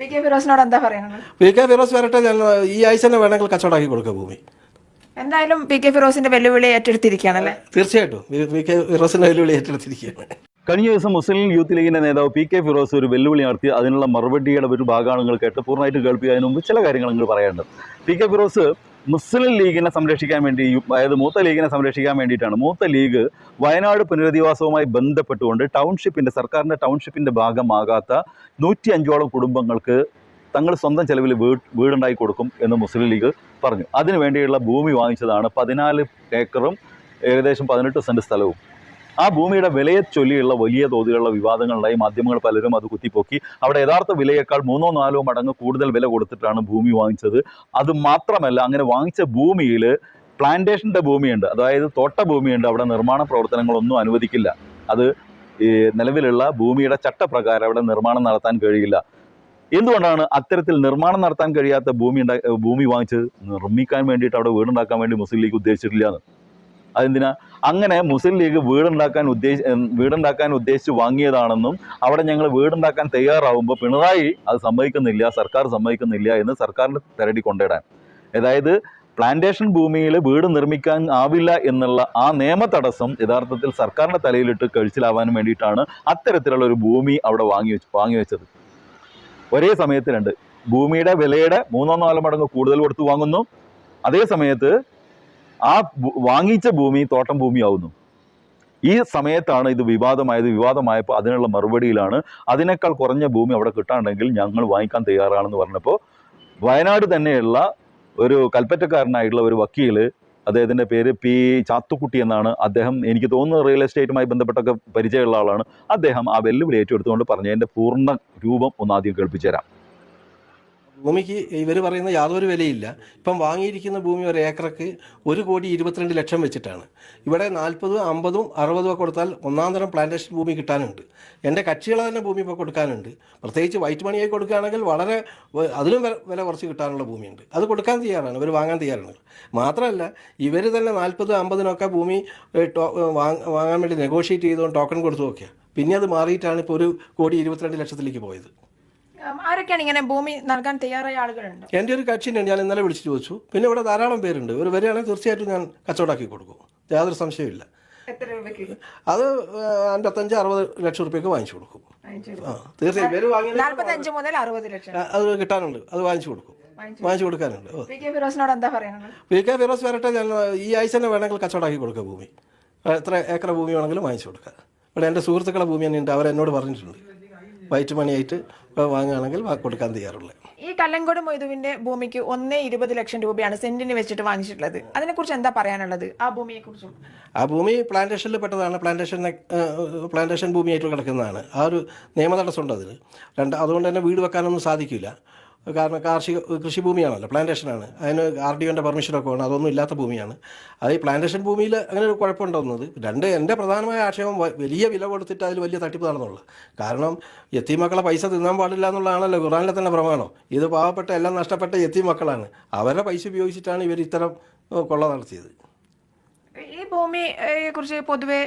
P K ഫിറോസിനോട് എന്താ പറയാനുള്ളത് P K Firoz വരട്ടെ ഞാൻ ഈ ആഴ്ച തന്നെ വേണമെങ്കിൽ കച്ചവടമാക്കി കൊടുക്കുക ഭൂമി. എന്തായാലും പി കെ ഫിറോസിന്റെ വെല്ലുവിളി ഏറ്റെടുത്തിരിക്കുകയാണല്ലേ തീർച്ചയായിട്ടും. പി- കെ ഫിറോസിന്റെ വെല്ലുവിളി ഏറ്റെടുത്തിരിക്കുകയാണ്. കഴിഞ്ഞ ദിവസം മുസ്ലിം യൂത്ത് ലീഗിന്റെ നേതാവ് പി കെ ഫിറോസ് ഒരു വെല്ലുവിളി നടത്തി അതിനുള്ള മറുപടിയുടെ ഒരു ഭാഗമാണ് നിങ്ങൾ കേട്ട് പൂർണമായിട്ട് കേൾപ്പിക്കുന്നതിന് മുമ്പ് ചില കാര്യങ്ങൾ നിങ്ങൾ പറയാനുണ്ട്. പി കെ ഫിറോസ് മുസ്ലിം ലീഗിനെ സംരക്ഷിക്കാൻ വേണ്ടി അതായത് മൂത്ത ലീഗിനെ സംരക്ഷിക്കാൻ വേണ്ടിയിട്ടാണ്. മൂത്ത ലീഗ് വയനാട് പുനരധിവാസവുമായി ബന്ധപ്പെട്ടുകൊണ്ട് ടൗൺഷിപ്പിന്റെ സർക്കാരിന്റെ ടൗൺഷിപ്പിന്റെ ഭാഗമാകാത്ത നൂറ്റി അഞ്ചോളം കുടുംബങ്ങൾക്ക് തങ്ങൾ സ്വന്തം ചെലവിൽ വീട് വീടുണ്ടാക്കി കൊടുക്കും എന്ന് മുസ്ലിം ലീഗ് പറഞ്ഞു. അതിനു വേണ്ടിയുള്ള ഭൂമി വാങ്ങിച്ചതാണ് പതിനാല് ഏക്കറും ഏകദേശം പതിനെട്ട് സെന്റ് സ്ഥലവും. ആ ഭൂമിയുടെ വിലയെ ചൊല്ലിയുള്ള വലിയ തോതിലുള്ള വിവാദങ്ങളുണ്ടായി. മാധ്യമങ്ങൾ പലരും അത് കുത്തിപ്പോക്കി. അവിടെ യഥാർത്ഥ വിലയേക്കാൾ മൂന്നോ നാലോ മടങ്ങ് കൂടുതൽ വില കൊടുത്തിട്ടാണ് ഭൂമി വാങ്ങിച്ചത്. അത് മാത്രമല്ല അങ്ങനെ വാങ്ങിച്ച ഭൂമിയിൽ പ്ലാന്റേഷന്റെ ഭൂമിയുണ്ട്. അതായത് തോട്ട ഭൂമിയുണ്ട്. അവിടെ നിർമ്മാണ പ്രവർത്തനങ്ങളൊന്നും അനുവദിക്കില്ല. അത് ഈ നിലവിലുള്ള ഭൂമിയുടെ ചട്ടപ്രകാരം അവിടെ നിർമ്മാണം നടത്താൻ കഴിയില്ല. എന്തുകൊണ്ടാണ് അത്തരത്തിൽ നിർമ്മാണം നടത്താൻ കഴിയാത്ത ഭൂമി ഭൂമി വാങ്ങിച്ച് നിർമ്മിക്കാൻ വേണ്ടിയിട്ട് അവിടെ വീടുണ്ടാക്കാൻ വേണ്ടി മുസ്ലിം ലീഗ് ഉദ്ദേശിച്ചിട്ടില്ല എന്ന്. അതെന്തിനാ? അങ്ങനെ മുസ്ലിം ലീഗ് വീടുണ്ടാക്കാൻ ഉദ്ദേശ വീടുണ്ടാക്കാൻ ഉദ്ദേശിച്ച് വാങ്ങിയതാണെന്നും അവിടെ ഞങ്ങൾ വീടുണ്ടാക്കാൻ തയ്യാറാവുമ്പോൾ പിണറായി അത് സമ്മതിക്കുന്നില്ല സർക്കാർ സമ്മതിക്കുന്നില്ല എന്ന് സർക്കാരിന് തെരടി കൊണ്ടിടാൻ. അതായത് പ്ലാന്റേഷൻ ഭൂമിയിൽ വീട് നിർമ്മിക്കാൻ ആവില്ല എന്നുള്ള ആ നിയമ തടസ്സം യഥാർത്ഥത്തിൽ സർക്കാരിന്റെ തലയിലിട്ട് കഴിച്ചിലാവാൻ വേണ്ടിയിട്ടാണ് അത്തരത്തിലുള്ള ഒരു ഭൂമി അവിടെ വാങ്ങി വെച്ച് വാങ്ങി വെച്ചത്. ഒരേ സമയത്ത് രണ്ട് ഭൂമിയുടെ വിലയുടെ മൂന്നോ നാലോ മടങ്ങ് കൂടുതൽ കൊടുത്ത് വാങ്ങുന്നു. അതേ സമയത്ത് ആ വാങ്ങിച്ച ഭൂമി തോട്ടം ഭൂമിയാവുന്നു. ഈ സമയത്താണ് ഇത് വിവാദമായത്. വിവാദമായപ്പോൾ അതിനുള്ള മറുപടിയിലാണ് അതിനേക്കാൾ കുറഞ്ഞ ഭൂമി അവിടെ കിട്ടാണ്ടെങ്കിൽ ഞങ്ങൾ വാങ്ങിക്കാൻ തയ്യാറാണെന്ന് പറഞ്ഞപ്പോൾ വയനാട് തന്നെയുള്ള ഒരു കൽപ്പറ്റക്കാരനായിട്ടുള്ള ഒരു വക്കീൽ അദ്ദേഹത്തിന്റെ പേര് പി ചാത്തുക്കുട്ടി എന്നാണ്. അദ്ദേഹം എനിക്ക് തോന്നുന്നു റിയൽ എസ്റ്റേറ്റുമായി ബന്ധപ്പെട്ടൊക്കെ പരിചയമുള്ള ആളാണ്. അദ്ദേഹം ആ വെല്ലുവിളി ഏറ്റെടുത്തുകൊണ്ട് പറഞ്ഞതിന്റെ പൂർണ രൂപം ഒന്ന് ആദ്യം കേൾപ്പിച്ചു തരാം ഭൂമിക്ക് ഇവർ പറയുന്ന യാതൊരു വിലയില്ല. ഇപ്പം വാങ്ങിയിരിക്കുന്ന ഭൂമി ഒരു ഏക്കറക്ക് ഒരു കോടി ഇരുപത്തിരണ്ട് ലക്ഷം വെച്ചിട്ടാണ്. ഇവിടെ നാൽപ്പതും അമ്പതും അറുപതും ഒക്കെ കൊടുത്താൽ ഒന്നാം തരം പ്ലാന്റേഷൻ ഭൂമി കിട്ടാനുണ്ട്. എന്റെ കക്ഷികളെ തന്നെ ഭൂമി ഇപ്പോൾ കൊടുക്കാനുണ്ട്. പ്രത്യേകിച്ച് വൈറ്റ് മണിയായി കൊടുക്കുകയാണെങ്കിൽ വളരെ അതിലും വില കുറച്ച് കിട്ടാനുള്ള ഭൂമിയുണ്ട്. അത് കൊടുക്കാൻ തയ്യാറാണ്. ഇവർ വാങ്ങാൻ തയ്യാറാണ്. മാത്രമല്ല ഇവർ തന്നെ നാൽപ്പതും അമ്പതിനൊക്കെ ഭൂമി വാങ്ങാൻ വേണ്ടി നെഗോഷിയേറ്റ് ചെയ്തുകൊണ്ട് ടോക്കൺ കൊടുത്തു നോക്കിയാൽ പിന്നെ അത് മാറിയിട്ടാണ് ഇപ്പോൾ ഒരു കോടി ഇരുപത്തിരണ്ട് ലക്ഷത്തിലേക്ക് പോയത്. ആരൊക്കെയാണ് ഇങ്ങനെ ഭൂമി നൽകാൻ തയ്യാറായ ആളുകളുണ്ട്? എന്റെ ഒരു കക്ഷിനെ ഞാൻ ഇന്നലെ വിളിച്ചു ചോദിച്ചു. പിന്നെ ഇവിടെ ധാരാളം പേരുണ്ട്. ഒരു വരികയാണെങ്കിൽ തീർച്ചയായിട്ടും ഞാൻ കച്ചവടാക്കി കൊടുക്കും. യാതൊരു സംശയമില്ല അത് അൻപത്തഞ്ച് അറുപത് ലക്ഷം റുപ്യക്ക് വാങ്ങിച്ചു കൊടുക്കും. ആ തീർച്ചയായും പേര് മുതൽ അറുപത് ലക്ഷം. അത് കിട്ടാനുണ്ട്. അത് വാങ്ങിച്ചു കൊടുക്കും. വാങ്ങിച്ചു കൊടുക്കാനുണ്ട്. പി കെ ഫിറോസിനോട് എന്താ പറയുന്നത് പി കെ ഫിറോസ് വരട്ടെ ഞാൻ ഈ ആഴ്ച തന്നെ വേണമെങ്കിൽ കച്ചവടാക്കി കൊടുക്കുക ഭൂമി. എത്ര ഏക്കർ ഭൂമി വേണമെങ്കിലും വാങ്ങിച്ചു കൊടുക്കുക ഇവിടെ എന്റെ സുഹൃത്തുക്കളെ ഭൂമി തന്നെ ഉണ്ട് അവരെന്നോട് പറഞ്ഞിട്ടുണ്ട്. വൈറ്റ് മണിയായിട്ട് വാങ്ങുകയാണെങ്കിൽ കൊടുക്കാൻ തയ്യാറുള്ളത് ഈ കല്ലങ്കോട് മൊയ്തുവിന്റെ ഭൂമിക്ക് ഒന്നേ ഇരുപത് ലക്ഷം രൂപയാണ് സെന്റിന് വെച്ചിട്ട് വാങ്ങിച്ചിട്ടുള്ളത്. അതിനെക്കുറിച്ച് എന്താ പറയാനുള്ളത്? ആ ഭൂമിയെ കുറിച്ചും ആ ഭൂമി പ്ലാന്റേഷനിൽ പെട്ടതാണ്. പ്ലാന്റേഷൻ പ്ലാന്റേഷൻ ഭൂമിയായിട്ട് കിടക്കുന്നതാണ്. ആ ഒരു നിയമ തടസ്സമുണ്ട് അതിന് രണ്ട് അതുകൊണ്ട് തന്നെ വീട് വെക്കാനൊന്നും സാധിക്കില്ല. കാരണം കാർഷിക കൃഷി കൃഷിഭൂമിയാണല്ലോ പ്ലാന്റേഷനാണ് അതിന് ആർ ഡി ഒന്റെ പെർമിഷനൊക്കെ വേണം അതൊന്നും ഇല്ലാത്ത ഭൂമിയാണ്. അത് ഈ പ്ലാന്റേഷൻ ഭൂമിയിൽ അങ്ങനെ ഒരു കുഴപ്പമുണ്ടാകുന്നത് രണ്ട് എന്റെ പ്രധാനമായ ആക്ഷേപം വലിയ വില കൊടുത്തിട്ട് അതിൽ വലിയ തട്ടിപ്പ് നടന്നുള്ളൂ കാരണം എത്തി മക്കളെ പൈസ തിന്നാൻ പാടില്ല എന്നുള്ളതാണല്ലോ ഖുറാനിലെ തന്നെ പ്രമാണം. ഇത് പാവപ്പെട്ട എല്ലാം നഷ്ടപ്പെട്ട എത്തി മക്കളാണ്. അവരുടെ പൈസ ഉപയോഗിച്ചിട്ടാണ് ഇവർ ഇത്തരം കൊള്ള നടത്തിയത്. ഈ ഭൂമിയെ കുറിച്ച് പൊതുവെ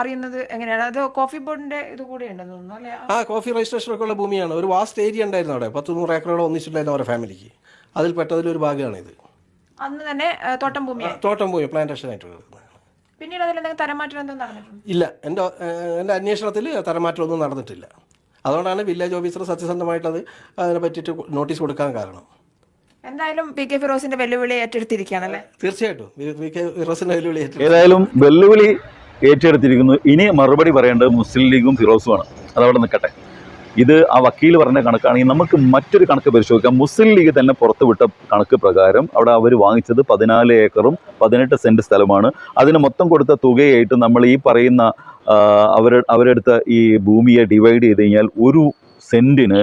അറിയുന്നത് എങ്ങനെയാണ്? അത് കോഫി ബോർഡിന്റെ ഇത് കൂടെ ഉണ്ടെന്ന് തോന്നുന്നു അല്ലെ? ആ കോഫി രജിസ്ട്രേഷൻ ഒക്കെ ഉള്ള ഭൂമിയാണ്. ഒരു വാസ്റ്റ് ഏരിയ ഉണ്ടായിരുന്നു അവിടെ. പത്ത് നൂറ് ഏക്കറോളം ഒന്നിച്ചിട്ടുണ്ടായിരുന്നു അവരുടെ ഫാമിലിക്ക്. അതിൽ പെട്ടതിലൊരു ഭാഗമാണ് ഇത്. അന്ന് തന്നെ തോട്ടം ഭൂമി തോട്ടം ഭൂമി പ്ലാന്റേഷൻ ആയിട്ട് പിന്നീട് അതിൽ എന്തെങ്കിലും തരമാറ്റം എന്തോ നടന്നിട്ടുണ്ട്? ഇല്ല. എന്റെ എന്റെ അന്വേഷണത്തിൽ തരമാറ്റം ഒന്നും നടന്നിട്ടില്ല. അതുകൊണ്ടാണ് വില്ലേജ് ഓഫീസർ സത്യസന്ധമായിട്ട് അത് അതിനെ പറ്റിയിട്ട് നോട്ടീസ് കൊടുക്കാൻ കാരണം. എന്തായാലും പി കെ ഫിറോസിന്റെ വെല്ലുവിളി ഏറ്റെടുത്തിരിക്കുകയാണല്ലേ? തീർച്ചയായിട്ടും. വി കെ ഫിറോസിന്റെ വെല്ലുവിളി. ഏതായാലും വെല്ലുവിളി ഏറ്റെടുത്തിരിക്കുന്നു. ഇനി മറുപടി പറയേണ്ടത് മുസ്ലിം ലീഗും ഫിറോസുമാണ്. അതവിടെ നിൽക്കട്ടെ. ഇത് ആ വക്കീൽ പറഞ്ഞ കണക്കാണെങ്കിൽ നമുക്ക് മറ്റൊരു കണക്ക് പരിശോധിക്കാം. മുസ്ലിം ലീഗ് തന്നെ പുറത്തുവിട്ട കണക്ക് പ്രകാരം അവിടെ അവർ വാങ്ങിച്ചത് പതിനാല് ഏക്കറും പതിനെട്ട് സെന്റ് സ്ഥലമാണ്. അതിന് മൊത്തം കൊടുത്ത തുകയായിട്ട് നമ്മൾ ഈ പറയുന്ന അവർ അവരെടുത്ത ഈ ഭൂമിയെ ഡിവൈഡ് ചെയ്ത് കഴിഞ്ഞാൽ ഒരു സെന്റിന്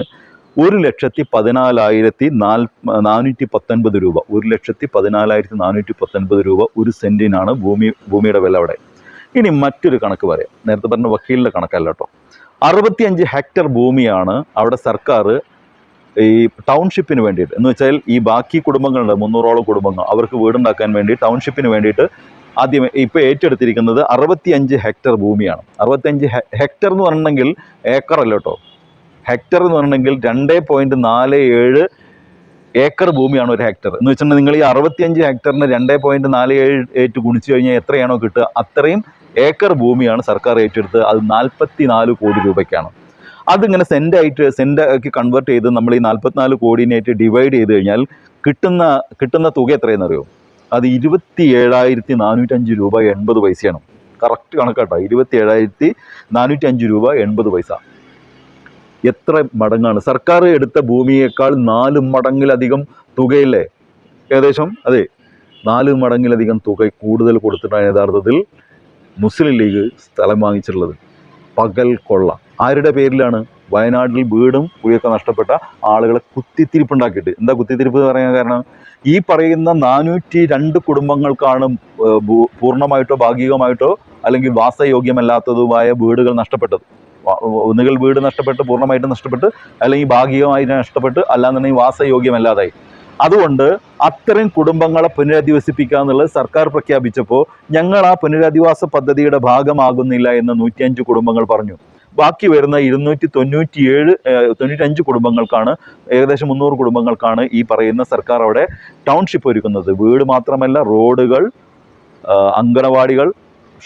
ഒരു ലക്ഷത്തി പതിനാലായിരത്തി നാൽ നാനൂറ്റി പത്തൊൻപത് രൂപ. ഒരു ലക്ഷത്തി പതിനാലായിരത്തി നാനൂറ്റി പത്തൊൻപത് രൂപ ഒരു സെന്റിനാണ് ഭൂമി ഭൂമിയുടെ വില അവിടെ. ഇനി മറ്റൊരു കണക്ക് പറയാം. നേരത്തെ പറഞ്ഞ വക്കീലിന്റെ കണക്കല്ല കേട്ടോ. അറുപത്തിയഞ്ച് ഹെക്ടർ ഭൂമിയാണ് അവിടെ സർക്കാർ ഈ ടൗൺഷിപ്പിന് വേണ്ടിയിട്ട്. എന്ന് വെച്ചാൽ ഈ ബാക്കി കുടുംബങ്ങളുണ്ട് മുന്നൂറോളം കുടുംബങ്ങൾ അവർക്ക് വീടുണ്ടാക്കാൻ വേണ്ടി ടൗൺഷിപ്പിന് വേണ്ടിയിട്ട് ആദ്യം ഇപ്പോൾ ഏറ്റെടുത്തിരിക്കുന്നത് അറുപത്തിയഞ്ച് ഹെക്ടർ ഭൂമിയാണ്. അറുപത്തിയഞ്ച് ഹെക്ടർ എന്ന് പറഞ്ഞിട്ടുണ്ടെങ്കിൽ ഏക്കർ അല്ല കേട്ടോ. ഹെക്ടർ എന്ന് പറഞ്ഞിട്ടുണ്ടെങ്കിൽ രണ്ട് പോയിന്റ് നാല് ഏഴ് ഏക്കർ ഭൂമിയാണ് ഒരു ഹെക്ടർ. എന്ന് വെച്ചിട്ടുണ്ടെങ്കിൽ നിങ്ങൾ ഈ അറുപത്തിയഞ്ച് ഹെക്ടറിന് രണ്ട് പോയിന്റ് നാല് ഏഴ് ഏറ്റ് ഗുണിച്ചു കഴിഞ്ഞാൽ എത്രയാണോ കിട്ടുക? അത്രയും ഏക്കർ ഭൂമിയാണ് സർക്കാർ ഏറ്റെടുത്ത് അത് നാൽപ്പത്തി നാല് കോടി രൂപയ്ക്കാണ്. അതിങ്ങനെ സെന്റ് ആക്കി കൺവേർട്ട് ചെയ്ത് നമ്മൾ ഈ നാൽപ്പത്തിനാല് കോടിനായിട്ട് ഡിവൈഡ് ചെയ്ത് കഴിഞ്ഞാൽ കിട്ടുന്ന കിട്ടുന്ന തുക എത്രയെന്ന് അറിയോ? അത് ഇരുപത്തി ഏഴായിരത്തി നാനൂറ്റഞ്ച് രൂപ എൺപത് പൈസയാണ്. കറക്റ്റ് കണക്കാട്ടോ. ഇരുപത്തി ഏഴായിരത്തി നാനൂറ്റി അഞ്ച് രൂപ എൺപത് പൈസ. എത്ര മടങ്ങാണ്? സർക്കാർ എടുത്ത ഭൂമിയേക്കാൾ നാല് മടങ്ങിലധികം തുകയില്ലേ? ഏകദേശം അതെ നാല് മടങ്ങിലധികം തുക കൂടുതൽ കൊടുത്തിട്ടാണ് യഥാർത്ഥത്തിൽ മുസ്ലിം ലീഗ് സ്ഥലം വാങ്ങിച്ചിട്ടുള്ളത്. പകൽ കൊള്ള. ആരുടെ പേരിലാണ്? വയനാട്ടിൽ വീടും കുഴിയൊക്കെ നഷ്ടപ്പെട്ട ആളുകളെ കുത്തിത്തിരിപ്പുണ്ടാക്കിയിട്ട്. എന്താ കുത്തിത്തിരിപ്പ് എന്ന് പറയാൻ കാരണം? ഈ പറയുന്ന നാനൂറ്റി രണ്ട് കുടുംബങ്ങൾക്കാണ് പൂർണമായിട്ടോ ഭാഗികമായിട്ടോ അല്ലെങ്കിൽ വാസയോഗ്യമല്ലാത്തതുമായ വീടുകൾ നഷ്ടപ്പെട്ടത്. ഒന്നുകിൽ വീട് നഷ്ടപ്പെട്ട് പൂർണമായിട്ട് നഷ്ടപ്പെട്ട് അല്ലെങ്കിൽ ഭാഗികമായി നഷ്ടപ്പെട്ട് അല്ലാന്നുണ്ടെങ്കിൽ വാസയോഗ്യമല്ലാതായി. അതുകൊണ്ട് അത്തരം കുടുംബങ്ങളെ പുനരധിവസിപ്പിക്കുക എന്നുള്ളത് സർക്കാർ പ്രഖ്യാപിച്ചപ്പോൾ ഞങ്ങൾ ആ പുനരധിവാസ പദ്ധതിയുടെ ഭാഗമാകുന്നില്ല എന്ന് നൂറ്റിയഞ്ച് കുടുംബങ്ങൾ പറഞ്ഞു. ബാക്കി വരുന്ന ഇരുന്നൂറ്റി തൊണ്ണൂറ്റിയേഴ് തൊണ്ണൂറ്റഞ്ച് കുടുംബങ്ങൾക്കാണ് ഏകദേശം മുന്നൂറ് കുടുംബങ്ങൾക്കാണ് ഈ പറയുന്ന സർക്കാർ അവിടെ ടൗൺഷിപ്പ് ഒരുക്കുന്നത്. വീട് മാത്രമല്ല റോഡുകൾ അങ്കണവാടികൾ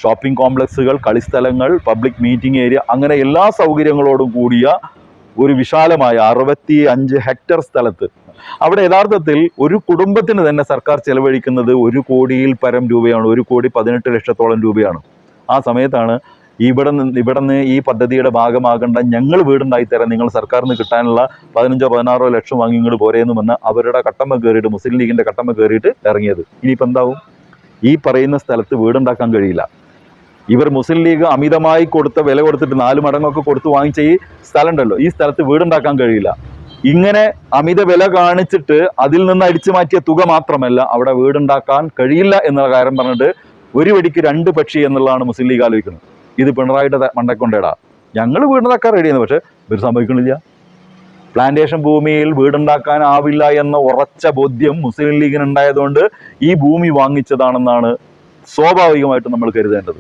ഷോപ്പിംഗ് കോംപ്ലക്സുകൾ കളിസ്ഥലങ്ങൾ പബ്ലിക് മീറ്റിംഗ് ഏരിയ അങ്ങനെ എല്ലാ സൗകര്യങ്ങളോടും കൂടിയ ഒരു വിശാലമായ അറുപത്തി അഞ്ച് ഹെക്ടർ സ്ഥലത്ത്. അവിടെ യഥാർത്ഥത്തിൽ ഒരു കുടുംബത്തിന് തന്നെ സർക്കാർ ചെലവഴിക്കുന്നത് ഒരു കോടിയിൽ പരം രൂപയാണ് ഒരു കോടി പതിനെട്ട് ലക്ഷത്തോളം രൂപയാണ്. ആ സമയത്താണ് ഇവിടെ നിന്ന് ഇവിടെ നിന്ന് ഈ പദ്ധതിയുടെ ഭാഗമാകേണ്ട ഞങ്ങൾ വീടുണ്ടായി തരാം നിങ്ങൾ സർക്കാരിന് കിട്ടാനുള്ള പതിനഞ്ചോ പതിനാറോ ലക്ഷം വാങ്ങി ഇങ്ങോട്ട് പോരേന്ന് വന്ന് അവരുടെ കട്ടമ്മ കയറിയിട്ട് മുസ്ലിം ലീഗിന്റെ കട്ടമ്മ കയറിയിട്ട് ഇറങ്ങിയത്. ഇനിയിപ്പോൾ എന്താവും ഈ പറയുന്ന സ്ഥലത്ത് വീടുണ്ടാക്കാൻ കഴിയില്ല. ഇവർ മുസ്ലിം ലീഗ് അമിതമായി കൊടുത്ത വില കൊടുത്തിട്ട് നാല് മടങ്ങൊക്കെ കൊടുത്ത് വാങ്ങിച്ച ഈ സ്ഥലം ഉണ്ടല്ലോ ഈ സ്ഥലത്ത് വീടുണ്ടാക്കാൻ കഴിയില്ല. ഇങ്ങനെ അമിത വില കാണിച്ചിട്ട് അതിൽ നിന്ന് അടിച്ചു മാറ്റിയ തുക മാത്രമല്ല അവിടെ വീടുണ്ടാക്കാൻ കഴിയില്ല എന്നുള്ള കാര്യം പറഞ്ഞിട്ട് ഒരു വെടിക്ക് രണ്ട് പക്ഷി എന്നുള്ളതാണ് മുസ്ലിം ലീഗ് ആലോചിക്കുന്നത്. ഇത് പിണറായിയുടെ ത- മണ്ടക്കൊണ്ടേടാ. ഞങ്ങൾ വീടുണ്ടാക്കാൻ റെഡിയാണ് പക്ഷെ ഇവർ സംഭവിക്കണില്ല. പ്ലാന്റേഷൻ ഭൂമിയിൽ വീടുണ്ടാക്കാൻ ആവില്ല എന്ന ഉറച്ച ബോധ്യം മുസ്ലിം ലീഗിന് ഉണ്ടായതുകൊണ്ട് ഈ ഭൂമി വാങ്ങിച്ചതാണെന്നാണ് സ്വാഭാവികമായിട്ടും നമ്മൾ കരുതേണ്ടത്.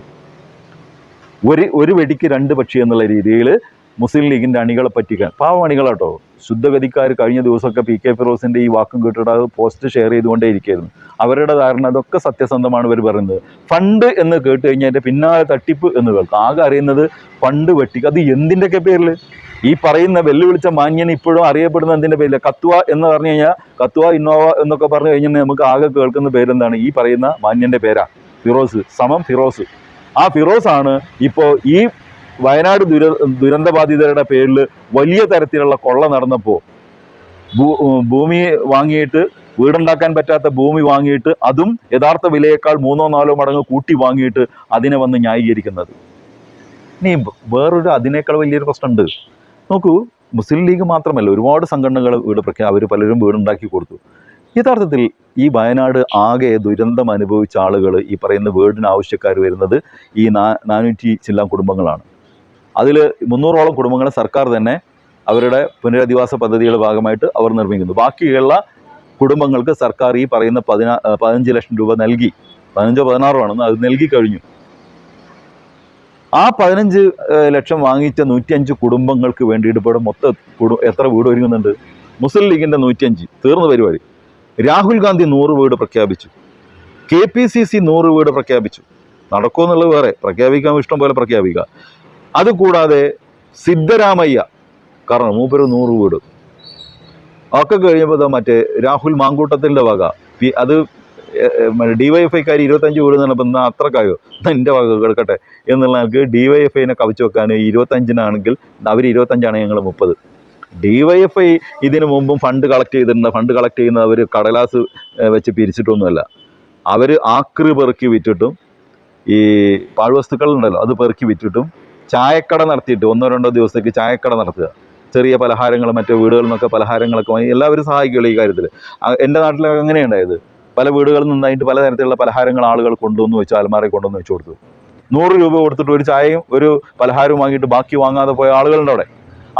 ഒരു ഒരു വെടിക്ക് രണ്ട് പക്ഷി എന്നുള്ള രീതിയിൽ മുസ്ലിം ലീഗിന്റെ അണികളെ പറ്റിക്കാൻ പാവം അണികളാട്ടോ. ശുദ്ധഗതിക്കാർ കഴിഞ്ഞ ദിവസമൊക്കെ പി കെ ഫിറോസിന്റെ ഈ വാക്കും കേട്ടിട്ട് അത് പോസ്റ്റ് ഷെയർ ചെയ്തുകൊണ്ടേ ഇരിക്കുകയായിരുന്നു അവരുടെ ധാരണ അതൊക്കെ സത്യസന്ധമാണ് ഇവർ പറയുന്നത്. ഫണ്ട് എന്ന് കേട്ട് കഴിഞ്ഞാൽ അതിന്റെ പിന്നാലെ തട്ടിപ്പ് എന്ന് കേൾക്കും. ആകെ അറിയുന്നത് ഫണ്ട് വെട്ടിക്ക് അത് എന്തിന്റെയൊക്കെ പേരിൽ ഈ പറയുന്ന വെല്ലുവിളിച്ച മാന്യൻ ഇപ്പോഴും അറിയപ്പെടുന്ന എന്തിന്റെ പേരില്ല കത്വ എന്ന് പറഞ്ഞു കഴിഞ്ഞാൽ കത്വ ഇന്നോവ എന്നൊക്കെ പറഞ്ഞു കഴിഞ്ഞാൽ നമുക്ക് ആകെ കേൾക്കുന്ന പേരെന്താണ്? ഈ പറയുന്ന മാന്യന്റെ പേരാ. ഫിറോസ്. സമം ഫിറോസ്. ആ ഫിറോസ് ആണ് ഇപ്പോ ഈ വയനാട് ദുര ദുരന്തബാധിതരുടെ പേരിൽ വലിയ തരത്തിലുള്ള കൊള്ള നടന്നപ്പോൾ ഭൂമി വാങ്ങിയിട്ട് വീടുണ്ടാക്കാൻ പറ്റാത്ത ഭൂമി വാങ്ങിയിട്ട് അതും യഥാർത്ഥ വിലയേക്കാൾ മൂന്നോ നാലോ മടങ്ങ് കൂട്ടി വാങ്ങിയിട്ട് അതിനെ വന്ന് ന്യായീകരിക്കുന്നത്. ഇനി വേറൊരു അതിനേക്കാൾ വലിയൊരു പ്രശ്നമുണ്ട്. നോക്കൂ മുസ്ലിം ലീഗ് മാത്രമല്ല ഒരുപാട് സംഘടനകൾ വീട് പ്രഖ്യാ അവർ പലരും വീടുണ്ടാക്കി കൊടുത്തു. യഥാർത്ഥത്തിൽ ഈ വയനാട് ആകെ ദുരന്തം അനുഭവിച്ച ആളുകൾ ഈ പറയുന്ന വീടിന് ആവശ്യക്കാർ വരുന്നത് ഈ നാ നാനൂറ്റി ചില്ലാം കുടുംബങ്ങളാണ്. അതിൽ മുന്നൂറോളം കുടുംബങ്ങളെ സർക്കാർ തന്നെ അവരുടെ പുനരധിവാസ പദ്ധതികളുടെ ഭാഗമായിട്ട് അവർ നിർമ്മിക്കുന്നു. ബാക്കിയുള്ള കുടുംബങ്ങൾക്ക് സർക്കാർ ഈ പറയുന്ന പതിനാ പതിനഞ്ച് ലക്ഷം രൂപ നൽകി. പതിനഞ്ചോ പതിനാറോ ആണെന്ന് അത് നൽകി കഴിഞ്ഞു. ആ പതിനഞ്ച് ലക്ഷം വാങ്ങിച്ച നൂറ്റിയഞ്ച് കുടുംബങ്ങൾക്ക് വേണ്ടിയിട്ട് ഇവിടെ മൊത്തം എത്ര വീട് ഒരുങ്ങുന്നുണ്ട്? മുസ്ലിം ലീഗിന്റെ നൂറ്റിയഞ്ച്. തീർന്ന പരിപാടി. രാഹുൽ ഗാന്ധി നൂറ് വീട് പ്രഖ്യാപിച്ചു. കെ പി സി സി നൂറ് വീട് പ്രഖ്യാപിച്ചു. നടക്കുമെന്നുള്ളത് വേറെ. പ്രഖ്യാപിക്കാൻ ഇഷ്ടം പോലെ പ്രഖ്യാപിക്കുക. അതുകൂടാതെ സിദ്ധരാമയ്യ കാരണം മൂപ്പര് നൂറ് വീട്. ഒക്കെ കഴിയുമ്പോൾ മറ്റേ രാഹുൽ മാങ്കൂട്ടത്തിന്റെ വക. അത് ഐക്കാർ ഇരുപത്തഞ്ച് വീട് പറഞ്ഞപ്പോൾ എന്നാൽ അത്രക്കായോ? എന്റെ വക കിടക്കട്ടെ എന്നുള്ള എഫ് ഐനെ കവിച്ചു വെക്കാൻ ഇരുപത്തഞ്ചിനാണെങ്കിൽ അവർ ഇരുപത്തഞ്ചാണ് ഞങ്ങൾ മുപ്പത്. ഡിവൈഎഫ്ഐ ഇതിനു മുമ്പും ഫണ്ട് കളക്ട് ചെയ്തിട്ടുണ്ട് ഫണ്ട് കളക്ട് ചെയ്യുന്ന അവർ കടലാസ് വെച്ച് പിരിച്ചിട്ടൊന്നുമല്ല. അവർ ആക്രി പെറുക്കി വിറ്റിട്ടും ഈ പാഴ്വസ്തുക്കൾ ഉണ്ടല്ലോ അത് പെറുക്കി വിറ്റിട്ടും ചായക്കട നടത്തിയിട്ട് ഒന്നോ രണ്ടോ ദിവസത്തേക്ക് ചായക്കട നടത്തുക. ചെറിയ പലഹാരങ്ങൾ മറ്റേ വീടുകളിൽ നിന്നൊക്കെ പലഹാരങ്ങളൊക്കെ വാങ്ങി എല്ലാവരും സഹായിക്കുമല്ലോ ഈ കാര്യത്തിൽ. എന്റെ നാട്ടിലൊക്കെ അങ്ങനെയുണ്ടായത്. പല വീടുകളിൽ നിന്നായിട്ട് പലതരത്തിലുള്ള പലഹാരങ്ങൾ ആളുകൾ കൊണ്ടുവന്ന് വെച്ചു അലമാറയിൽ കൊണ്ടുവന്ന് വെച്ചു കൊടുത്തു. നൂറ് രൂപ കൊടുത്തിട്ട് ഒരു ചായയും ഒരു പലഹാരവും വാങ്ങിയിട്ട് ബാക്കി വാങ്ങാതെ പോയ ആളുകളുണ്ട് അവിടെ.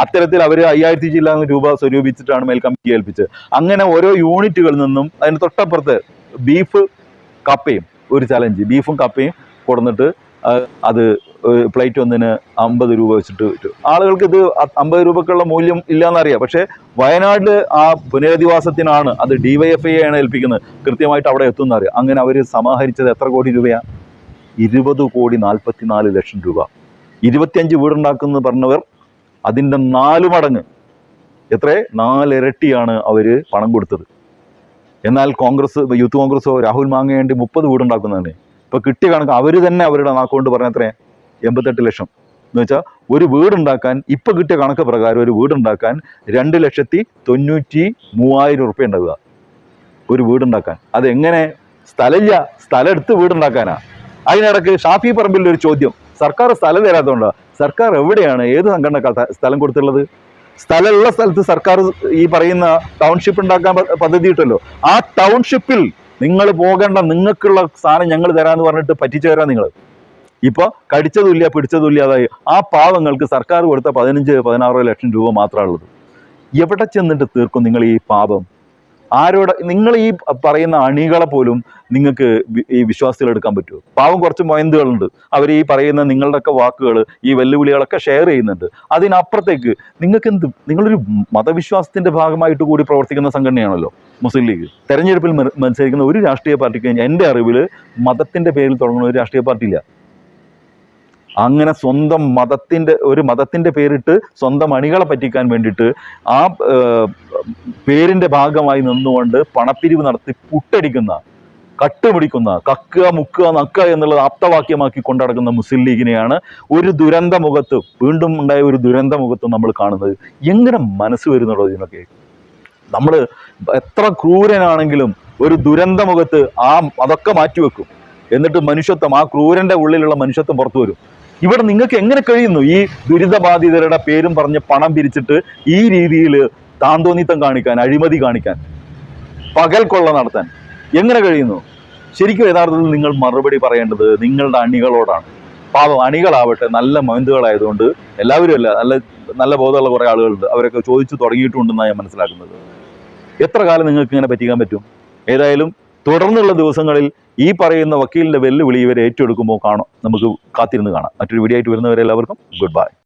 അത്തരത്തിൽ അവർ അയ്യായിരത്തി ചില്ലാന്ന് രൂപ സ്വരൂപിച്ചിട്ടാണ് മേൽക്കമ്മിറ്റി ഏൽപ്പിച്ചത്. അങ്ങനെ ഓരോ യൂണിറ്റുകളിൽ നിന്നും അതിന് തൊട്ടപ്പുറത്ത് ബീഫ് കപ്പയും ഒരു ചലഞ്ച് ബീഫും കപ്പയും കൊടുന്നിട്ട് അത് പ്ലേറ്റ് ഒന്നിന് അമ്പത് രൂപ വെച്ചിട്ട് വിറ്റു ആളുകൾക്ക് ഇത് അമ്പത് രൂപക്കുള്ള മൂല്യം ഇല്ലയെന്നറിയാം പക്ഷേ വയനാട് ആ പുനരധിവാസത്തിനാണ് അത് ഡിവൈഎഫ്ഐ ആണ് ഏൽപ്പിക്കുന്നത്. കൃത്യമായിട്ട് അവിടെ എത്തുന്ന അറിയാം അങ്ങനെ അവർ സമാഹരിച്ചത് എത്ര കോടി രൂപയാണ് ഇരുപത് കോടി നാൽപ്പത്തിനാല് ലക്ഷം രൂപ. ഇരുപത്തിയഞ്ച് വീടുണ്ടാക്കുന്നു പറഞ്ഞവർ അതിന്റെ നാല് മടങ്ങ്. എത്ര? നാലിരട്ടിയാണ് അവർ പണം കൊടുത്തത്. എന്നാൽ കോൺഗ്രസ് യൂത്ത് കോൺഗ്രസോ രാഹുൽ മാങ്ങേണ്ടി മുപ്പത് വീടുണ്ടാക്കുന്നതാണ്. ഇപ്പോൾ കിട്ടിയ കണക്ക് അവർ തന്നെ അവരുടെ നാക്കുകൊണ്ട് പറഞ്ഞ എത്രേ എൺപത്തെട്ട് ലക്ഷം. എന്ന് വെച്ചാൽ ഒരു വീടുണ്ടാക്കാൻ ഇപ്പം കിട്ടിയ കണക്ക് പ്രകാരം ഒരു വീടുണ്ടാക്കാൻ രണ്ട് ലക്ഷത്തി തൊണ്ണൂറ്റി മൂവായിരം ഉറുപ്പ്യ ഉണ്ടാവുക. ഒരു വീടുണ്ടാക്കാൻ. അതെങ്ങനെ? സ്ഥലമില്ല. സ്ഥലം എടുത്ത് വീടുണ്ടാക്കാനാ. അതിനിടക്ക് ഷാഫി പറമ്പിൽ ഒരു ചോദ്യം. സർക്കാർ സ്ഥലം തരാത്തതുകൊണ്ടോ. സർക്കാർ എവിടെയാണ്? ഏത് സംഘടനക്കാർ സ്ഥലം കൊടുത്തിട്ടുള്ളത്? സ്ഥലമുള്ള സ്ഥലത്ത് സർക്കാർ ഈ പറയുന്ന ടൗൺഷിപ്പ് ഉണ്ടാക്കാൻ പദ്ധതി ഇട്ടല്ലോ. ആ ടൗൺഷിപ്പിൽ നിങ്ങൾ പോകേണ്ട നിങ്ങൾക്കുള്ള സാധനം ഞങ്ങൾ തരാമെന്ന് പറഞ്ഞിട്ട് പറ്റിച്ചു തരാം നിങ്ങൾ ഇപ്പൊ കടിച്ചതുമില്ല പിടിച്ചതുമില്ല അതായി. ആ പാവങ്ങൾക്ക് സർക്കാർ കൊടുത്ത പതിനഞ്ച് പതിനാറ് ലക്ഷം രൂപ മാത്രമേ ഉള്ളത്. എവിടെ ചെന്നിട്ട് തീർക്കും നിങ്ങൾ ഈ പാപം? ആരോട് നിങ്ങൾ ഈ പറയുന്ന അണികളെ പോലും നിങ്ങൾക്ക് ഈ വിശ്വാസത്തിൽ എടുക്കാൻ പറ്റുമോ പാവം കുറച്ച് മൊയന്തുകളുണ്ട്. അവർ ഈ പറയുന്ന നിങ്ങളുടെയൊക്കെ വാക്കുകൾ ഈ വെല്ലുവിളികളൊക്കെ ഷെയർ ചെയ്യുന്നുണ്ട്. അതിനപ്പുറത്തേക്ക് നിങ്ങൾക്ക് എന്ത് നിങ്ങളൊരു മതവിശ്വാസത്തിന്റെ ഭാഗമായിട്ട് കൂടി പ്രവർത്തിക്കുന്ന സംഘടനയാണല്ലോ മുസ്ലിം ലീഗ്. തെരഞ്ഞെടുപ്പിൽ മത്സരിക്കുന്ന ഒരു രാഷ്ട്രീയ പാർട്ടിക്ക് എന്റെ അറിവിൽ മതത്തിന്റെ പേരിൽ തുടങ്ങുന്ന ഒരു രാഷ്ട്രീയ പാർട്ടിയില്ല. അങ്ങനെ സ്വന്തം മതത്തിന്റെ ഒരു മതത്തിന്റെ പേരിട്ട് സ്വന്തം അണികളെ പറ്റിക്കാൻ വേണ്ടിയിട്ട് ആ പേരിന്റെ ഭാഗമായി നിന്നുകൊണ്ട് പണപ്പിരിവ് നടത്തി പുട്ടടിക്കുന്ന കട്ടുപിടിക്കുന്ന കക്കുക മുക്കുക നക്കുക എന്നുള്ളത് ആപ്തവാക്യമാക്കി കൊണ്ടടക്കുന്ന മുസ്ലിം ലീഗിനെയാണ് ഒരു ദുരന്ത മുഖത്ത് വീണ്ടും ഉണ്ടായ ഒരു ദുരന്ത മുഖത്ത് നമ്മൾ കാണുന്നത്. എങ്ങനെ മനസ്സ് വരുന്നുള്ളത് ഇതിനൊക്കെ? നമ്മൾ എത്ര ക്രൂരനാണെങ്കിലും ഒരു ദുരന്ത മുഖത്ത് ആ അതൊക്കെ മാറ്റിവെക്കും. എന്നിട്ട് മനുഷ്യത്വം ആ ക്രൂരന്റെ ഉള്ളിലുള്ള മനുഷ്യത്വം പുറത്തു വരും. ഇവിടെ നിങ്ങൾക്ക് എങ്ങനെ കഴിയുന്നു? ഈ ദുരിതബാധിതരുടെ പേരും പറഞ്ഞ് പണം പിരിച്ചിട്ട് ഈ രീതിയിൽ താന്തോന്നിത്തം കാണിക്കാൻ അഴിമതി കാണിക്കാൻ പകൽ കൊള്ള നടത്താൻ എങ്ങനെ കഴിയുന്നു? ശരിക്കും യഥാർത്ഥത്തിൽ നിങ്ങൾ മറുപടി പറയേണ്ടത് നിങ്ങളുടെ അണികളോടാണ്. പാവം അണികളാവട്ടെ നല്ല മൊയന്തുകളായതുകൊണ്ട് എല്ലാവരും അല്ല നല്ല നല്ല ബോധമുള്ള കുറേ ആളുകളുണ്ട്. അവരൊക്കെ ചോദിച്ചു തുടങ്ങിയിട്ടുണ്ടെന്നാണ് ഞാൻ മനസ്സിലാക്കുന്നത്. എത്ര കാലം നിങ്ങൾക്ക് ഇങ്ങനെ പറ്റിക്കാൻ പറ്റും? ഏതായാലും തുടർന്നുള്ള ദിവസങ്ങളിൽ ഈ പറയുന്ന വക്കീലിന്റെ വെല്ലുവിളി ഇവരെ ഏറ്റെടുക്കുമ്പോൾ കാണാം. നമുക്ക് കാത്തിരുന്ന് കാണാം. മറ്റൊരു വീഡിയോ ആയിട്ട് വരുന്നവരെ എല്ലാവർക്കും ഗുഡ് ബൈ